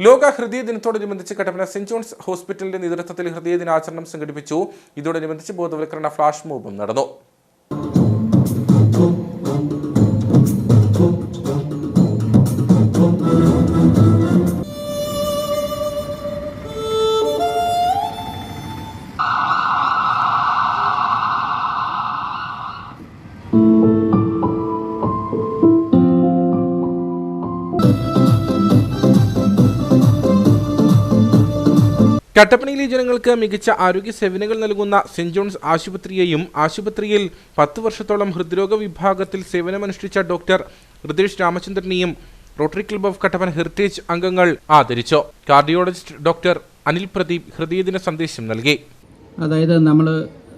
ലോക ഹൃദയ ദിനത്തോടനുബന്ധിച്ച് കട്ടപ്പന സെന്റ് ജോൺസ് ഹോസ്പിറ്റലിന്റെ നേതൃത്വത്തിൽ ഹൃദയ ദിനാചരണം സംഘടിപ്പിച്ചു. ഇതോടനുബന്ധിച്ച് ബോധവൽക്കരണ ഫ്ലാഷ് മോബും നടന്നു. കട്ടപ്പനയിലെ ജനങ്ങൾക്ക് മികച്ച ആരോഗ്യ സേവനങ്ങൾ നൽകുന്ന സെന്റ് ജോൺസ് ആശുപത്രിയെയും ആശുപത്രിയിൽ പത്ത് വർഷത്തോളം ഹൃദ്രോഗ വിഭാഗത്തിൽ സേവനമനുഷ്ഠിച്ച doctor Hridesh രാമചന്ദ്രനെയും Rotary Club of Kattappana heritage അംഗങ്ങൾ ആദരിച്ചു. കാർഡിയോളജിസ്റ്റ് ഡോക്ടർ അനിൽ പ്രദീപ് ഹൃദയദിന സന്ദേശം നൽകി. അതായത് നമ്മൾ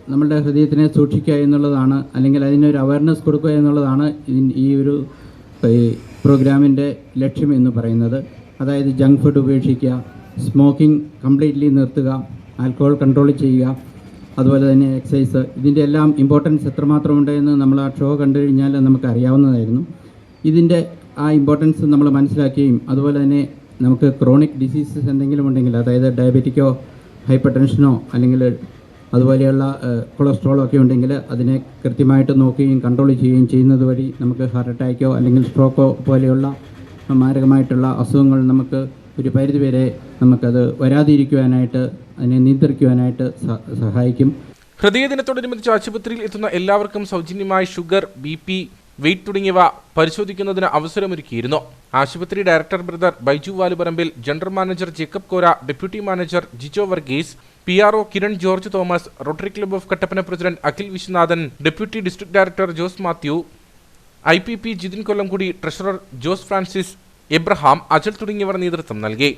നമ്മളുടെ ഹൃദയത്തിനെ സൂക്ഷിക്കുക എന്നുള്ളതാണ് അല്ലെങ്കിൽ അതിനൊരു അവയർനെസ് കൊടുക്കുക എന്നുള്ളതാണ് ഈ ഒരു പ്രോഗ്രാമിന്റെ ലക്ഷ്യം എന്ന് പറയുന്നത്. അതായത് ജങ്ക് ഫുഡ് ഉപേക്ഷിക്കുക സ്മോക്കിംഗ് കംപ്ലീറ്റ്ലി നിർത്തുക ആൽക്കഹോൾ കൺട്രോൾ ചെയ്യുക അതുപോലെ തന്നെ എക്സസൈസ് ഇതിന്റെ എല്ലാം ഇമ്പോർട്ടൻസ് എത്രമാത്രമുണ്ട് എന്ന് നമ്മൾ ആ ഷോ കണ്ടു കഴിഞ്ഞാൽ നമുക്ക് അറിയാവുന്നതായിരുന്നു. ഇതിന്റെ ആ ഇമ്പോർട്ടൻസ് നമ്മൾ മനസ്സിലാക്കുകയും അതുപോലെ തന്നെ നമുക്ക് ക്രോണിക് ഡിസീസസ് എന്തെങ്കിലും ഉണ്ടെങ്കിൽ അതായത് ഡയബറ്റിക്കോ ഹൈപ്പർ ടെൻഷനോ അല്ലെങ്കിൽ അതുപോലെയുള്ള കൊളസ്ട്രോളോ ഒക്കെ ഉണ്ടെങ്കിൽ അതിനെ കൃത്യമായിട്ട് നോക്കുകയും കൺട്രോൾ ചെയ്യുകയും ചെയ്യുന്നത് വഴി നമുക്ക് ഹാർട്ട് അറ്റാക്കോ അല്ലെങ്കിൽ സ്ട്രോക്കോ പോലെയുള്ള മാരകമായിട്ടുള്ള അസുഖങ്ങൾ നമുക്ക് ഒരു പരിധിവരെ നമുക്കത് വരാതിരിക്കുവാനായിട്ട് അതിനെ നിയന്ത്രിക്കുവാനായിട്ട് സഹായിക്കും. ഹൃദയ ദിനത്തോടനുബന്ധിച്ച് ആശുപത്രിയിൽ എത്തുന്ന എല്ലാവർക്കും സൗജന്യമായി ഷുഗർ ബി പി വെയിറ്റ് തുടങ്ങിയവ പരിശോധിക്കുന്നതിന് അവസരമൊരുക്കിയിരുന്നു. ആശുപത്രി director brother Baiju Valuparambil general manager Jacob Kora deputy manager Jijo Varghese P R O Kiran George Thomas Rotary Club of Kattappana president Akhil Viswanathan deputy district director Jose Mathew I P P Jithin Kollamkudi treasurer Jose Francis Abraham Ajal തുടങ്ങിയവർ നേതൃത്വം നൽകി.